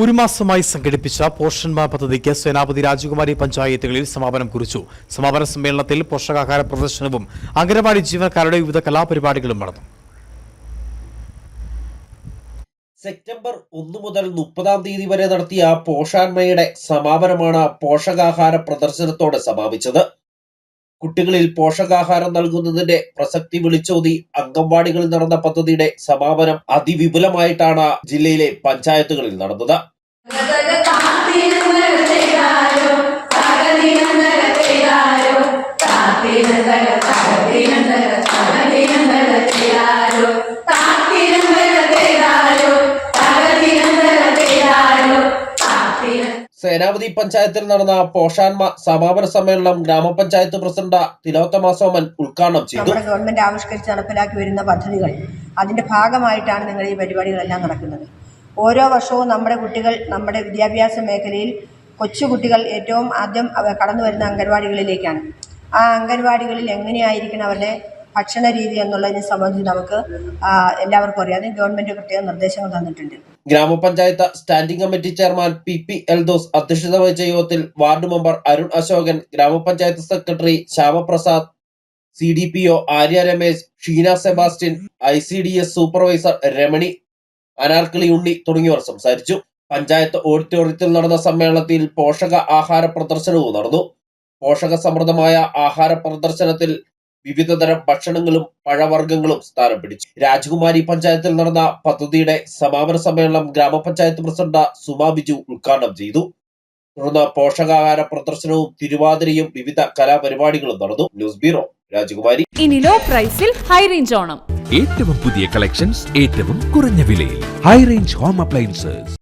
ഒരു മാസമായി സംഘടിപ്പിച്ച പോഷൺമാ പദ്ധതിക്ക് സേനാപതി രാജകുമാരി പഞ്ചായത്തുകളിൽ സമാപനം കുറിച്ചു. സമാപന സമ്മേളനത്തിൽ പോഷകാഹാര പ്രദർശനവും അംഗനവാടി ജീവനക്കാരുടെ വിവിധ കലാപരിപാടികളും നടന്നു. സെപ്റ്റംബർ ഒന്ന് മുതൽ മുപ്പതാം തീയതി വരെ നടത്തിയ പോഷാൻമയുടെ സമാപനമാണ് പോഷകാഹാര പ്രദർശനത്തോടെ സമാപിച്ചത്. കുട്ടികളിൽ പോഷകാഹാരം നൽകുന്നതിന്റെ പ്രസക്തി വിളിച്ചോതി അംഗൻവാടികളിൽ നടന്ന പദ്ധതിയുടെ സമാപനം അതിവിപുലമായിട്ടാണ് ജില്ലയിലെ പഞ്ചായത്തുകളിൽ നടന്നത്. സേനാപതി പഞ്ചായത്തിൽ നടന്ന പോഷാൻമ സമാപന സമ്മേളനം ഗ്രാമപഞ്ചായത്ത് പ്രസിഡന്റ് തിലോത്തമ സോമൻ ഉദ്ഘാടനം ചെയ്തു. ഗവൺമെന്റ് ആവിഷ്കരിച്ച് നടപ്പിലാക്കി വരുന്ന പദ്ധതികൾ അതിന്റെ ഭാഗമായിട്ടാണ് നിങ്ങൾ ഈ പരിപാടികളെല്ലാം നടക്കുന്നത്. ഓരോ വർഷവും നമ്മുടെ കുട്ടികൾ നമ്മുടെ വിദ്യാഭ്യാസ മേഖലയിൽ കൊച്ചുകുട്ടികൾ ഏറ്റവും ആദ്യം കടന്നു വരുന്ന അംഗൻവാടികളിലേക്കാണ്. ആ അംഗൻവാടികളിൽ എങ്ങനെയായിരിക്കണം അവരുടെ ഭക്ഷണ രീതി എന്നുള്ളതിനെ സംബന്ധിച്ച് നമുക്ക് എല്ലാവർക്കും അറിയാം. അതിന് ഗവൺമെന്റ് പ്രത്യേക നിർദ്ദേശങ്ങൾ തന്നിട്ടുണ്ട്. ഗ്രാമപഞ്ചായത്ത് standing committee chairman P P Eldhose അധ്യക്ഷത വഹിച്ച യോഗത്തിൽ വാർഡ് മെമ്പർ അരുൺ അശോകൻ ഗ്രാമപഞ്ചായത്ത് secretary Shyamaprasad C D P O Arya Ramesh Sheena Sebastian I C D S supervisor Ramani Anarkali Unni തുടങ്ങിയവർ സംസാരിച്ചു. പഞ്ചായത്ത് ഓഡിറ്റോറിയത്തിൽ നടന്ന സമ്മേളനത്തിൽ പോഷക ആഹാര പ്രദർശനവും നടന്നു. പോഷക സമൃദ്ധമായ ആഹാര പ്രദർശനത്തിൽ വിവിധതരം ഭക്ഷണങ്ങളും പഴവർഗങ്ങളും സ്ഥാനം പിടിച്ചു. രാജകുമാരി പഞ്ചായത്തിൽ നടന്ന പദ്ധതിയുടെ സമാപന സമ്മേളനം ഗ്രാമപഞ്ചായത്ത് പ്രസിഡന്റ് സുമാ ബിജു ഉദ്ഘാടനം ചെയ്തു. തുടർന്ന് പോഷകാഹാര പ്രദർശനവും തിരുവാതിരയും വിവിധ കലാപരിപാടികളും നടന്നു. ന്യൂസ് ബ്യൂറോ രാജകുമാരി. ഇനി ലോ പ്രൈസിൽ ഹൈ റേഞ്ച് ഓണം. ഏറ്റവും പുതിയ കളക്ഷൻസ് ഏറ്റവും കുറഞ്ഞ വിലയിൽ. High range home appliances